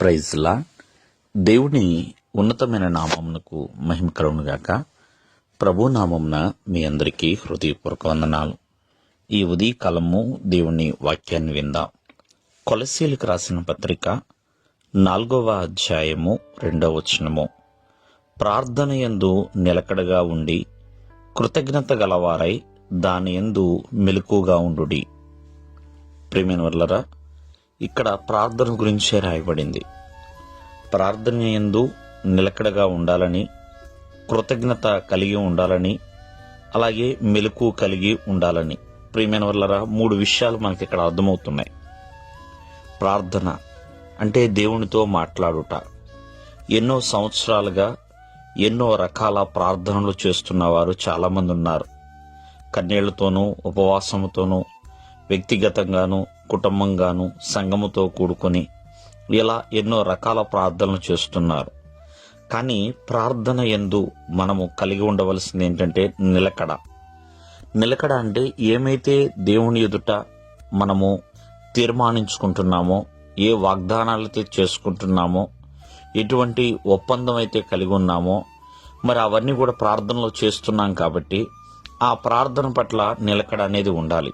ప్రైజ్లా దేవుని ఉన్నతమైన నామమునకు మహిమ కలుగునుగాక ప్రభు నామమున మీ అందరికీ హృదయపూర్వక వందనాలు. ఈ ఉదయకాలము దేవుని వాక్యాన్ని విందాం. కొలసీలకు రాసిన పత్రిక నాలుగవ అధ్యాయము రెండవ వచనము. ప్రార్థన యందు నిలకడగా ఉండి కృతజ్ఞత గలవారై దాని యందు మెలకుగా ఉండుడి. ప్రేమైన వల్లరా ఇక్కడ ప్రార్థన గురించే రాయబడింది. ప్రార్థన ఎందు నిలకడగా ఉండాలని కృతజ్ఞత కలిగి ఉండాలని అలాగే మెలకు కలిగి ఉండాలని. ప్రియమైన వల్లరా మూడు విషయాలు మనకి ఇక్కడ అర్థమవుతున్నాయి. ప్రార్థన అంటే దేవునితో మాట్లాడుట. ఎన్నో సంవత్సరాలుగా ఎన్నో రకాల ప్రార్థనలు చేస్తున్న వారు చాలామంది ఉన్నారు. కన్నీళ్ళతోనూ ఉపవాసముతోనూ వ్యక్తిగతంగాను కుటుంబంగాను సంఘముతో కూడుకొని ఇలా ఎన్నో రకాల ప్రార్థనలు చేస్తున్నారు. కానీ ప్రార్థన ఎందు మనము కలిగి ఉండవలసింది ఏంటంటే నిలకడ. నిలకడ అంటే ఏమైతే దేవుని ఎదుట మనము తీర్మానించుకుంటున్నామో ఏ వాగ్దానాలైతే చేసుకుంటున్నామో ఎటువంటి ఒప్పందం అయితే కలిగి ఉన్నామో మరి అవన్నీ కూడా ప్రార్థనలో చేస్తున్నాం కాబట్టి ఆ ప్రార్థన పట్ల నిలకడ అనేది ఉండాలి.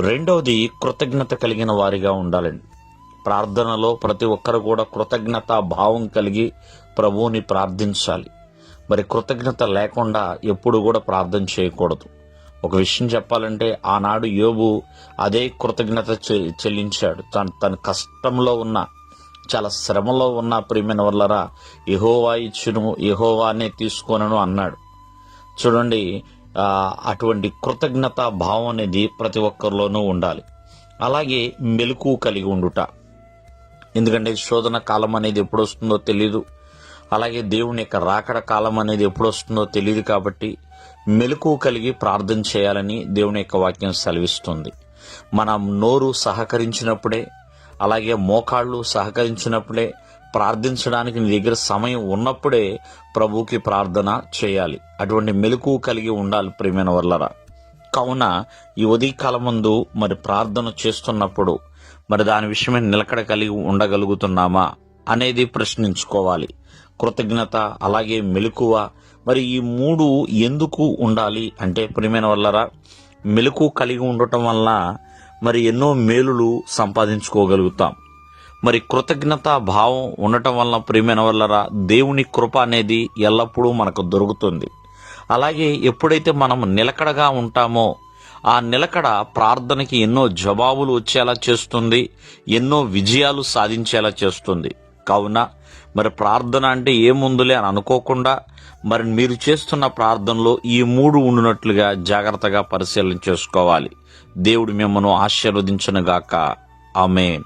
రెండవది కృతజ్ఞత కలిగిన వారిగా ఉండాలండి. ప్రార్థనలో ప్రతి ఒక్కరు కూడా కృతజ్ఞత భావం కలిగి ప్రభువుని ప్రార్థించాలి. మరి కృతజ్ఞత లేకుండా ఎప్పుడు కూడా ప్రార్థన చేయకూడదు. ఒక విషయం చెప్పాలంటే ఆనాడు యోబు అదే కృతజ్ఞత చె- చెల్లించాడు. తను తన కష్టంలో ఉన్న చాలా శ్రమలో ఉన్న ప్రియమైన వల్లరా యహోవా ఇచ్చును ఇహోవానే తీసుకోనను అన్నాడు. చూడండి అటువంటి కృతజ్ఞత భావం అనేది ప్రతి ఒక్కరిలోనూ ఉండాలి. అలాగే మెలకు కలిగి ఉండుట. ఎందుకంటే శోధన కాలం అనేది ఎప్పుడు వస్తుందో తెలియదు అలాగే దేవుని యొక్క రాకడ కాలం అనేది ఎప్పుడు వస్తుందో తెలియదు కాబట్టి మెలకు కలిగి ప్రార్థన చేయాలని దేవుని యొక్క వాక్యం సెలవిస్తుంది. మనం నోరు సహకరించినప్పుడే అలాగే మోకాళ్ళు సహకరించినప్పుడే ప్రార్థించడానికి నీ దగ్గర సమయం ఉన్నప్పుడే ప్రభువుకి ప్రార్థన చేయాలి. అటువంటి మెలకు కలిగి ఉండాలి ప్రేమైన వల్లరా కావున ఈ ఉదయకాలం ముందు మరి ప్రార్థన చేస్తున్నప్పుడు మరి దాని విషయమే నిలకడ కలిగి ఉండగలుగుతున్నామా అనేది ప్రశ్నించుకోవాలి. కృతజ్ఞత అలాగే మెలకువ మరి ఈ మూడు ఎందుకు ఉండాలి అంటే ప్రియమైన వల్లరా మెలకు కలిగి ఉండటం వల్ల మరి ఎన్నో మేలులు సంపాదించుకోగలుగుతాం. మరి కృతజ్ఞత భావం ఉండటం వల్ల ప్రియమైన వల్లరా దేవుని కృప అనేది ఎల్లప్పుడూ మనకు దొరుకుతుంది. అలాగే ఎప్పుడైతే మనం నిలకడగా ఉంటామో ఆ నిలకడ ప్రార్థనకి ఎన్నో జవాబులు వచ్చేలా చేస్తుంది ఎన్నో విజయాలు సాధించేలా చేస్తుంది. కావున మరి ప్రార్థన అంటే ఏముందులే అని అనుకోకుండా మరి మీరు చేస్తున్న ప్రార్థనలో ఈ మూడు ఉండినట్లుగా జాగ్రత్తగా పరిశీలన చేసుకోవాలి. దేవుడు మిమ్మల్ని ఆశీర్వదించనుగాక. ఆమెన్.